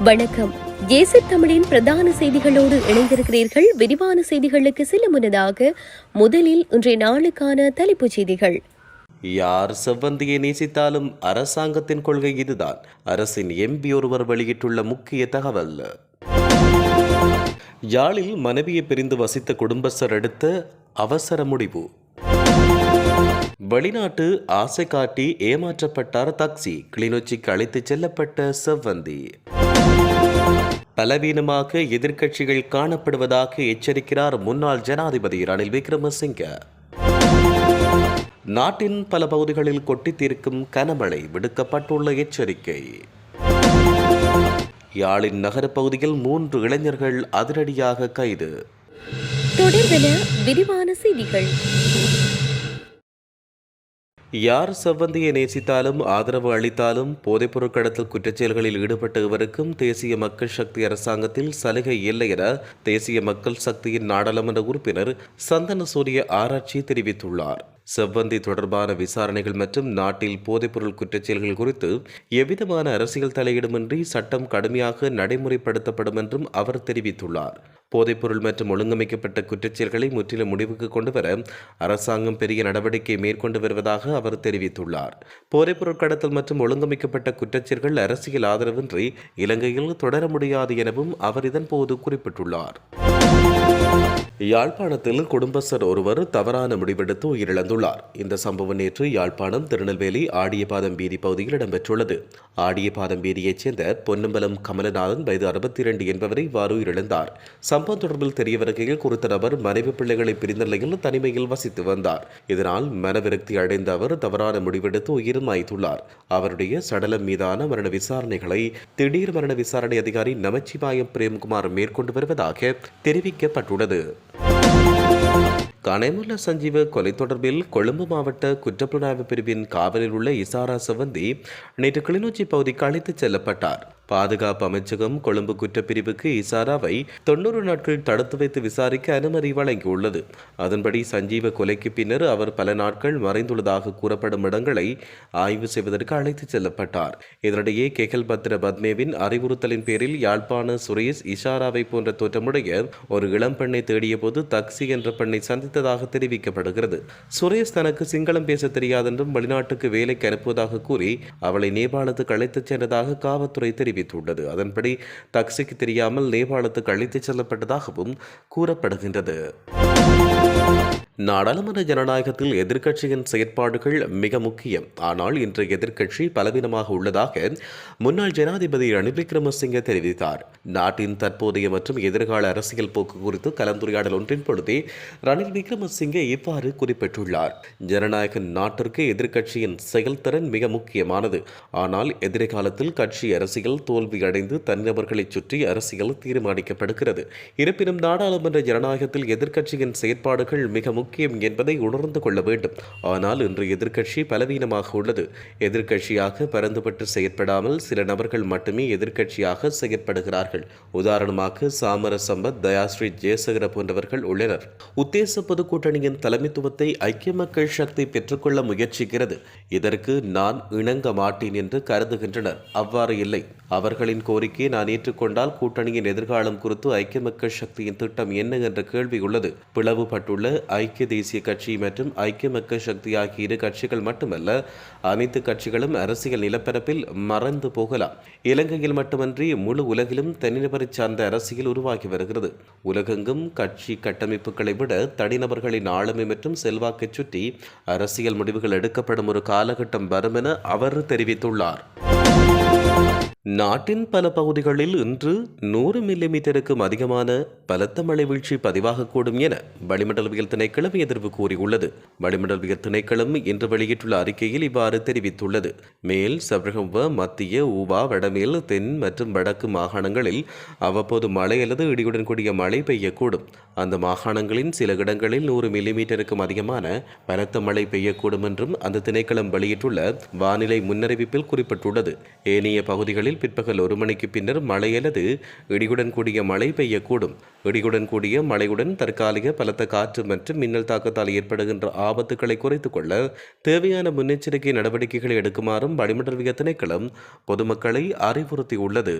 வணக்கம். ஏசி தமிழின் பிரதான செய்திகளோடு இணைந்திருக்கிறீர்கள். விரிவான செய்திகளுக்கு செல்ல முன்னதாக முதலில் இன்றைய நாளுக்கான தலைப்புச் செய்திகள். யார் செவ்வந்தியை நேசித்தாலும் அரசாங்கத்தின் கொள்கை இதுதான். அரசின் எம்பி ஒருவர் வெளியிட்டுள்ள முக்கிய தகவல். யாழில் மனைவியை பிரிந்து வசித்த குடும்பஸ்தர் எடுத்த அவசர முடிவு. வெளிநாட்டு ஆசை காட்டி ஏமாற்றப்பட்டார் தக்சி கிளிநொச்சிக்கு அழைத்துச் செல்லப்பட்ட செவ்வந்தி. பலவீனமாக எதிர்க்கட்சிகள் காணப்படுவதாக எச்சரிக்கிறார் முன்னாள் ஜனாதிபதி ரணில் விக்ரமசிங்க. நாட்டின் பல பகுதிகளில் கொட்டி தீர்க்கும் கனமழை விடுக்கப்பட்டுள்ள எச்சரிக்கை. யாழின் நகரப் பகுதியில் மூன்று இளைஞர்கள் அதிரடியாக கைது. தொடர்பென விரிவான செய்திகள். யார் செவ்வந்தியை நேசித்தாலும் ஆதரவு அளித்தாலும் போதைப்பொருள் கடத்தல் குற்றச்செயல்களில் ஈடுபட்ட இவருக்கும் தேசிய மக்கள் சக்தி அரசாங்கத்தில் சலுகை இல்லை என தேசிய மக்கள் சக்தியின் நாடாளுமன்ற உறுப்பினர் சந்தன சூரிய ஆராய்ச்சி தெரிவித்துள்ளார். செவ்வந்தி தொடர்பான விசாரணைகள் மற்றும் நாட்டில் போதைப்பொருள் குற்றச்செயல்கள் குறித்து எவ்விதமான அரசியல் தலையீடுமின்றி சட்டம் கடுமையாக நடைமுறைப்படுத்தப்படும் என்றும் அவர் தெரிவித்துள்ளார். போதைப்பொருள் மற்றும் ஒழுங்கமைக்கப்பட்ட குற்றச்செயல்களை முற்றிலும் முடிவுக்கு கொண்டுவர அரசாங்கம் பெரிய நடவடிக்கை மேற்கொண்டு வருவதாக அவர் தெரிவித்துள்ளார். போதைப்பொருள் கடத்தல் மற்றும் ஒழுங்கமைக்கப்பட்ட குற்றச்செயல்கள் அரசியல் ஆதரவின்றி இலங்கையில் தொடர முடியாது எனவும் அவர் இதன்போது குறிப்பிட்டுள்ளார். யாழ்ப்பாணத்தில் குடும்பஸ்தர் ஒருவர் தவறான முடிவெடுத்து உயிரிழந்துள்ளார். இந்த சம்பவம் நேற்று யாழ்ப்பாணம் திருநெல்வேலி ஆடியபாதம் வீதி பகுதியில் இடம்பெற்றுள்ளது. ஆடியபாதம் வீதியைச் சேர்ந்த பொன்னம்பலம் கமலநாதன் வயது அறுபத்தி இரண்டு என்பவரை இவ்வாறு உயிரிழந்தார். சம்பவம் தொடர்பில் தெரிய வருகையில் குறித்த நபர் மனைவி பிள்ளைகளை பிரிந்த நிலையில் தனிமையில் வசித்து வந்தார். இதனால் மனவிரக்தி அடைந்த அவர் தவறான முடிவெடுத்து உயிரும் மாய்த்துள்ளார் அவருடைய சடலம் மீதான மரண விசாரணைகளை திடீர் மரண விசாரணை அதிகாரி நமச்சிவாயம் பிரேம்குமார் மேற்கொண்டு வருவதாக தெரிவிக்கப்பட்டுள்ளது. கனைமுல்ல சஞ்சீவ கொலை தொடர்பில் கொழும்பு மாவட்ட குற்றப்புலனாய்வு பிரிவின் காவலில் உள்ள இசாரா செவந்தி நேற்று கிளிநொச்சி பகுதிக்கு அழைத்துச் செல்லப்பட்டார். பாதுகாப்பு அமைச்சகம் கொழும்பு குற்றப்பிரிவுக்கு இசாராவை தொண்ணூறு நாட்கள் தடுத்து வைத்து விசாரிக்க அனுமதி வழங்கியுள்ளது. அதன்படி சஞ்சீவ கொலைக்கு பின்னர் அவர் பல நாட்கள் மறைந்துள்ளதாக கூறப்படும் இடங்களை ஆய்வு செய்வதற்கு அழைத்துச் செல்லப்பட்டார். இதனிடையே கெகல் பத்ர பத்மேவின் அறிவுறுத்தலின் பேரில் யாழ்ப்பாண சுரேஷ் இஷாராவை போன்ற தோற்றமுடைய ஒரு இளம் பெண்ணை தேடிய போது தக்சி என்ற பெண்ணை சந்தித்ததாக தெரிவிக்கப்படுகிறது. சுரேஷ் தனக்கு சிங்களம் பேச தெரியாதென்றும் வெளிநாட்டுக்கு வேலைக்கு அனுப்புவதாக கூறி அவளை நேபாளத்துக்கு அழைத்துச் சென்றதாக காவல்துறை தெரிவித்துள்ளது. அதன்படி தக்சிக்கு தெரியாமல் நேபாளத்துக்கு அழைத்துச் செல்லப்பட்டதாகவும் கூறப்படுகின்றது. நாடாளுமன்ற ஜனநாயகத்தில் எதிர்க்கட்சியின் செயற்பாடுகள் மிக முக்கியம். ஆனால் இன்று எதிர்க்கட்சி பலவீனமாக உள்ளதாக முன்னாள் ஜனாதிபதி ரணில் விக்ரமசிங்க தெரிவித்தார். நாட்டின் தற்போதைய மற்றும் எதிர்கால அரசியல் போக்கு குறித்து கலந்துரையாடல் ஒன்றின் பொழுதே ரணில் விக்ரமசிங்கே இவ்வாறு குறிப்பிட்டுள்ளார். ஜனநாயக நாட்டிற்கு எதிர்க்கட்சியின் செயல்திறன் மிக முக்கியமானது. ஆனால் எதிர்காலத்தில் கட்சி அரசியல் தோல்வியடைந்து தனிநபர்களைச் சுற்றி அரசியல் தீர்மானிக்கப்படுகிறது. இருப்பினும் நாடாளுமன்ற ஜனநாயகத்தில் எதிர்க்கட்சியின் செயற்பாடுகள் மிக முக்கியம் என்பதை உணர்ந்து கொள்ள வேண்டும். ஆனால் இன்று எதிர்க்கட்சி பலவீனமாக உள்ளது. எதிர்க்கட்சியாக பரந்துபட்டு செயற்படாமல் சில நபர்கள் மட்டுமே எதிர்க்கட்சியாக செயற்படுகிறார்கள். உதாரணமாக சாமர சம்பத் தயாஸ்ரீ ஜெயசகர போன்றவர்கள் உள்ளனர். உத்தேச பொது கூட்டணியின் தலைமைத்துவத்தை ஐக்கிய மக்கள் சக்தி பெற்றுக்கொள்ள முயற்சிக்கிறது. இதற்கு நான் இணங்க மாட்டேன் என்று கருதுகின்றனர். அவ்வாறு இல்லை. அவர்களின் கோரிக்கையை நான் ஏற்றுக்கொண்டால் கூட்டணியின் எதிர்காலம் குறித்து ஐக்கிய மக்கள் சக்தியின் திட்டம் என்ன என்ற கேள்வி உள்ளது. பிளவுபட்டுள்ள ஐக்கிய தேசிய கட்சி மற்றும் ஐக்கிய மக்கள் சக்தி ஆகிய இரு கட்சிகள் மட்டுமல்ல அனைத்து கட்சிகளும் அரசியல் நிலப்பரப்பில் மறைந்து போகலாம். இலங்கையில் மட்டுமன்றி முழு உலகிலும் தனிநபரை சார்ந்த அரசியல் உருவாகி வருகிறது. உலகெங்கும் கட்சி கட்டமைப்புகளை விட தனிநபர்களின் ஆளுமை மற்றும் செல்வாக்கைச் சுற்றி அரசியல் முடிவுகள் எடுக்கப்படும் ஒரு காலகட்டம் வரும் என அவர் தெரிவித்துள்ளார். நாட்டின் பல பகுதிகளில் இன்று நூறு மில்லிமீட்டருக்கும் அதிகமான பலத்த மழை வீழ்ச்சி பதிவாகக்கூடும் என வளிமண்டலவியல் திணைக்களம் எதிர்வு கூறியுள்ளது. வளிமண்டலவியல் திணைக்களம் இன்று வெளியிட்டுள்ள அறிக்கையில் இவ்வாறு தெரிவித்துள்ளது. மேல் சபரகம்ப மத்திய ஊவா வடமேல் தென் மற்றும் வடக்கு மாகாணங்களில் அவ்வப்போது மழை அல்லது இடியுடன் கூடிய மழை பெய்யக்கூடும். அந்த மாகாணங்களின் சில இடங்களில் நூறு மில்லிமீட்டருக்கும் அதிகமான பலத்த மழை பெய்யக்கூடும் என்றும் அந்த திணைக்களம் வெளியிட்டுள்ள வானிலை முன்னறிவிப்பில் குறிப்பிட்டுள்ளது. ஏனைய பகுதிகளில் பகுதிகளில் பிற்பகல் ஒரு மணிக்கு பின்னர் மழை அல்லது இடியுடன் கூடிய மழை பெய்யக்கூடும். இடியுடன் கூடிய மழையுடன் தற்காலிக பலத்த காற்று மற்றும் மின்னல் தாக்கத்தால் ஏற்படுகின்ற ஆபத்துக்களை குறைத்துக் கொள்ள தேவையான முன்னெச்சரிக்கை நடவடிக்கைகளை எடுக்குமாறும் வளிமண்டலவிய திணைக்களம் பொதுமக்களை அறிவுறுத்தியுள்ளது.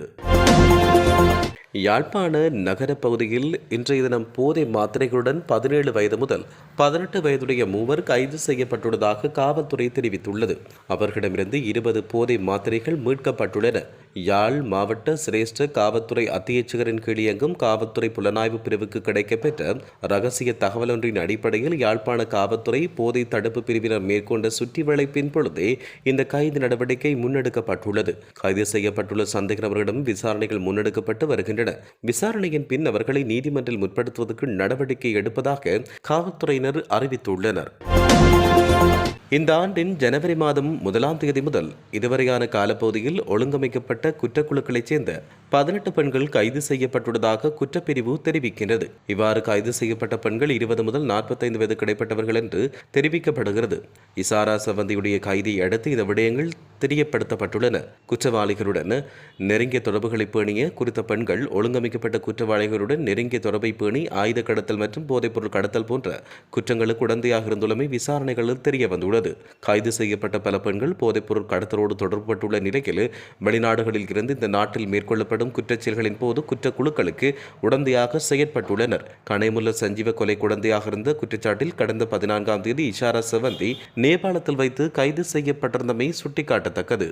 யாழ்ப்பாண நகர பகுதியில் இன்றைய தினம் போதை மாத்திரைகளுடன் பதினேழு வயது முதல் பதினெட்டு வயதுடைய மூவர் கைது செய்யப்பட்டுள்ளதாக காவல்துறை தெரிவித்துள்ளது. அவர்களிடமிருந்து இருபது போதை மாத்திரைகள் மீட்கப்பட்டுள்ளன. யாழ் மாவட்ட சிரேஷ்ட காவல்துறை அத்தியட்சகரின் கீழ் இயங்கும் காவல்துறை புலனாய்வு பிரிவுக்கு கிடைக்கப்பெற்ற ரகசிய தகவலொன்றின் அடிப்படையில் யாழ்ப்பாண காவல்துறை போதை தடுப்பு பிரிவினர் மேற்கொண்ட சுற்றி வளைப்பின் பொழுதே இந்த கைது நடவடிக்கை முன்னெடுக்கப்பட்டுள்ளது. கைது செய்யப்பட்டுள்ள சந்தேக நபர்களிடம் விசாரணைகள் முன்னெடுக்கப்பட்டு வருகின்றன. விசாரணையின் பின் அவர்களை நீதிமன்றில் முற்படுத்துவதற்கு நடவடிக்கை எடுப்பதாக காவல்துறையினர் அறிவித்துள்ளனர். இந்த ஆண்டின் ஜனவரி மாதம் முதலாம் தேதி முதல் இதுவரையான காலப்பகுதியில் ஒழுங்கமைக்கப்பட்ட குற்றக்குழுக்களைச் சேர்ந்த பதினெட்டு பெண்கள் கைது செய்யப்பட்டுள்ளதாக குற்றப்பிரிவு தெரிவிக்கின்றது. இவ்வாறு கைது செய்யப்பட்ட பெண்கள் இருபது முதல் நாற்பத்தைந்து வயது கிடைப்பட்டவர்கள் என்று தெரிவிக்கப்படுகிறது. இசாரா சவந்தியுடைய கைதியை அடுத்து இந்த விடயங்கள் தெரியப்படுத்தப்பட்டுள்ளன. குற்றவாளிகளுடன் நெருங்கிய தொடர்புகளை பேணிய குறித்த பெண்கள் ஒழுங்கமைக்கப்பட்ட குற்றவாளிகளுடன் நெருங்கிய தொடர்பை பேணி ஆயுத கடத்தல் மற்றும் போதைப்பொருள் கடத்தல் போன்ற குற்றங்களுக்கு உடந்தையாக இருந்துள்ளமை விசாரணைகளில் தெரிய வந்துள்ளது கைது செய்யப்பட்ட பல பெண்கள் போதைப்பொருள் கடத்தலோடு தொடர்புபட்டுள்ள நிலையில் வெளிநாடுகளில் இருந்து இந்த நாட்டில் மேற்கொள்ளப்படும் குற்றச்செயல்களின் போது குற்றக்குழுக்களுக்கு உடந்தையாக செயற்பட்டுள்ளனர். கனைமுல்ல சஞ்சீவ கொலை குடந்தையாக இருந்த குற்றச்சாட்டில் கடந்த பதினான்காம் தேதி இஷாரா செவந்தி நேபாளத்தில் வைத்து கைது செய்யப்பட்டிருந்தமை சுட்டிக்காட்டத்தக்கது.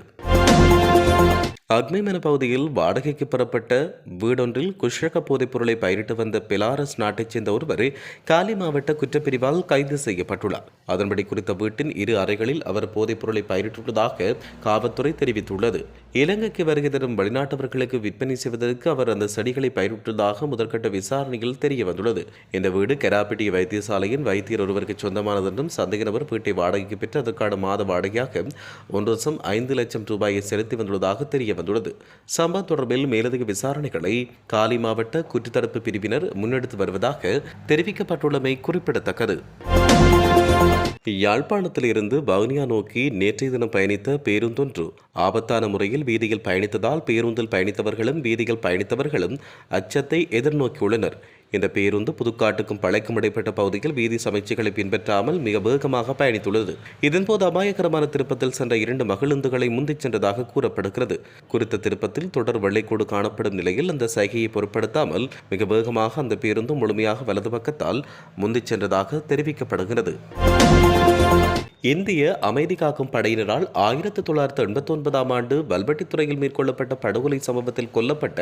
அக்னிமன பகுதியில் வாடகைக்கு பெறப்பட்ட வீடொன்றில் குஷக போதைப் பொருளை பயிரிட்டு வந்த பெலாரஸ் நாட்டைச் சேர்ந்த ஒருவர் காலி மாவட்ட குற்றப்பிரிவால் கைது செய்யப்பட்டுள்ளார். அதன்படி குறித்த வீட்டின் இரு அறைகளில் அவர் போதைப் பொருளை பயிரிட்டுள்ளதாக காவல்துறை தெரிவித்துள்ளது. இலங்கைக்கு வருகை தரும் வெளிநாட்டவர்களுக்கு விற்பனை செய்வதற்கு அவர் அந்த செடிகளை பயிரிட்டுள்ளதாக முதற்கட்ட விசாரணையில் தெரிய வந்துள்ளது இந்த வீடு கெராப்பிட்டி வைத்தியசாலையின் வைத்தியர் ஒருவருக்கு சொந்தமானது என்றும் சந்தேக நபர் வீட்டை வாடகைக்கு பெற்று அதற்கான மாத வாடகையாக ஒன்று லட்சம் ஐந்து லட்சம் ரூபாயை செலுத்தி வந்துள்ளதாக தெரிய நடந்துள்ளது சம்பவம் தொடர்பில் மேலதிக விசாரணைகளை காலி மாவட்ட குற்றத்தடுப்பு பிரிவினர் முன்னெடுத்து வருவதாக தெரிவிக்கப்பட்டுள்ளமை குறிப்பிடத்தக்கது. யாழ்ப்பாணத்தில் இருந்து வவுனியா நோக்கி நேற்றைய தினம் பயணித்த பேருந்தொன்று ஆபத்தான முறையில் வீதியில் பயணித்ததால் பேருந்தில் பயணித்தவர்களும் வீதியில் பயணித்தவர்களும் அச்சத்தை எதிர்நோக்கியுள்ளனர். இந்த பேருந்து புதுக்காட்டுக்கும் பழைக்கும் இடைப்பட்ட பகுதியில் வீதி சமைச்சைகளை பின்பற்றாமல் மிக வேகமாக பயணித்துள்ளது. இதன்போது அபாயகரமான திருப்பத்தில் சென்ற இரண்டு மகிழுந்துகளை முந்திச் சென்றதாக கூறப்படுகிறது. குறித்த திருப்பத்தில் தொடர் வெள்ளைக்கோடு காணப்படும் நிலையில் அந்த சைகையை பொருட்படுத்தாமல் மிக வேகமாக அந்த பேருந்து முழுமையாக வலது பக்கத்தால் முந்திச் சென்றதாக தெரிவிக்கப்படுகிறது. இந்திய அமைதி காக்கும் படையினரால் ஆயிரத்தி தொள்ளாயிரத்தி எண்பத்தி ஒன்பதாம் ஆண்டு வல்வெட்டித்துறையில் மேற்கொள்ளப்பட்ட படுகொலை சம்பவத்தில் கொல்லப்பட்ட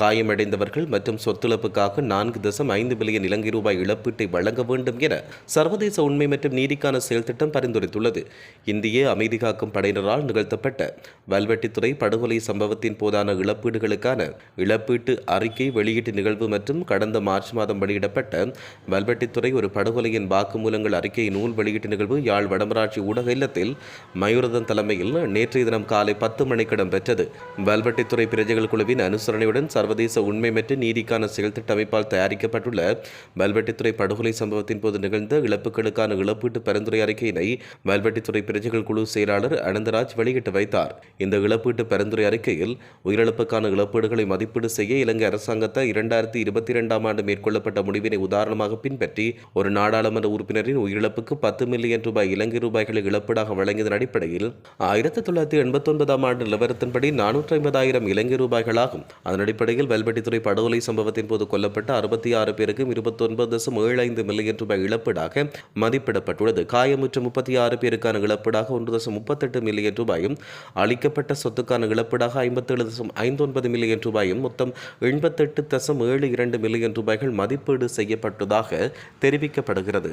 காயமடைந்தவர்கள் மற்றும் சொத்துழப்புக்காக நான்கு தசம் ஐந்து பில்லியன் இலங்கை ரூபாய் இழப்பீட்டை வழங்க வேண்டும் என சர்வதேச உண்மை மற்றும் நீதிக்கான செயல் திட்டம் பரிந்துரைத்துள்ளது. இந்திய அமைதி காக்கும் படையினரால் நிகழ்த்தப்பட்ட வல்வெட்டித்துறை படுகொலை சம்பவத்தின் போதான இழப்பீடுகளுக்கான இழப்பீட்டு அறிக்கை வெளியீட்டு நிகழ்வு மற்றும் கடந்த மார்ச் மாதம் வெளியிடப்பட்ட வல்வெட்டித்துறை ஒரு படுகொலையின் வாக்குமூலங்கள் அறிக்கை நூல் வெளியீட்டு நிகழ்வு யாழ் நகராட்சி ஊடக இல்லத்தில் மயூரதன் தலைமையில் நேற்றைய தினம் காலை பத்து மணிக்கு இடம்பெற்றது. வல்வெட்டித்துறை பிரஜைகள் குழுவின் அனுசரணையுடன் சர்வதேச உண்மை மற்றும் நீதிக்கான செயல் திட்ட அமைப்பால் தயாரிக்கப்பட்டுள்ள வல்வெட்டித்துறை படுகொலை சம்பவத்தின் போது நிகழ்ந்த இழப்புகளுக்கான இழப்பீட்டு பரிந்துரை அறிக்கையினை வல்வெட்டித்துறை பிரஜைகள் குழு செயலாளர் அனந்தராஜ் வெளியிட்டு வைத்தார். இந்த இழப்பீட்டு பரிந்துரை அறிக்கையில் உயிரிழப்புக்கான இழப்பீடுகளை மதிப்பீடு செய்ய இலங்கை அரசாங்கத்தை இரண்டாயிரத்தி இருபத்தி இரண்டாம் ஆண்டு மேற்கொள்ளப்பட்ட முடிவினை உதாரணமாக பின்பற்றி ஒரு நாடாளுமன்ற உறுப்பினரின் உயிரிழப்புக்கு பத்து மில்லியன் ரூபாய் இலங்கை ரூபாய்களை இழப்பீடாக வழங்கியதன் அடிப்படையில் ஆயிரத்தி தொள்ளாயிரத்தி எண்பத்தி ஒன்பதாம் ஆண்டு நிலவரத்தின்படி நானூற்றி ஐம்பதாயிரம் இலங்கை ரூபாய்களாகும். அதன் அடிப்படையில் வெல்வெட்டித்துறை படுகொலை சம்பவத்தின் போது கொல்லப்பட்ட அறுபத்தி ஆறு பேருக்கும் இருபத்தி ஒன்பது தசம் ஏழு ஐந்து மில்லியன் ரூபாய் இழப்பீடாக மதிப்பிடப்பட்டுள்ளது. காயமுற்ற முப்பத்தி ஆறு பேருக்கான இழப்பீடாக ஒன்று தசம் முப்பத்தெட்டு மில்லியன் ரூபாயும் அளிக்கப்பட்ட சொத்துக்கான இழப்பீடாக ஐம்பத்தேழு தசம் ஐந்து ஒன்பது மில்லியன் ரூபாயும் மொத்தம் எண்பத்தெட்டு தசம் ஏழு இரண்டு மில்லியன் ரூபாய்கள் மதிப்பீடு செய்யப்பட்டதாக தெரிவிக்கப்படுகிறது.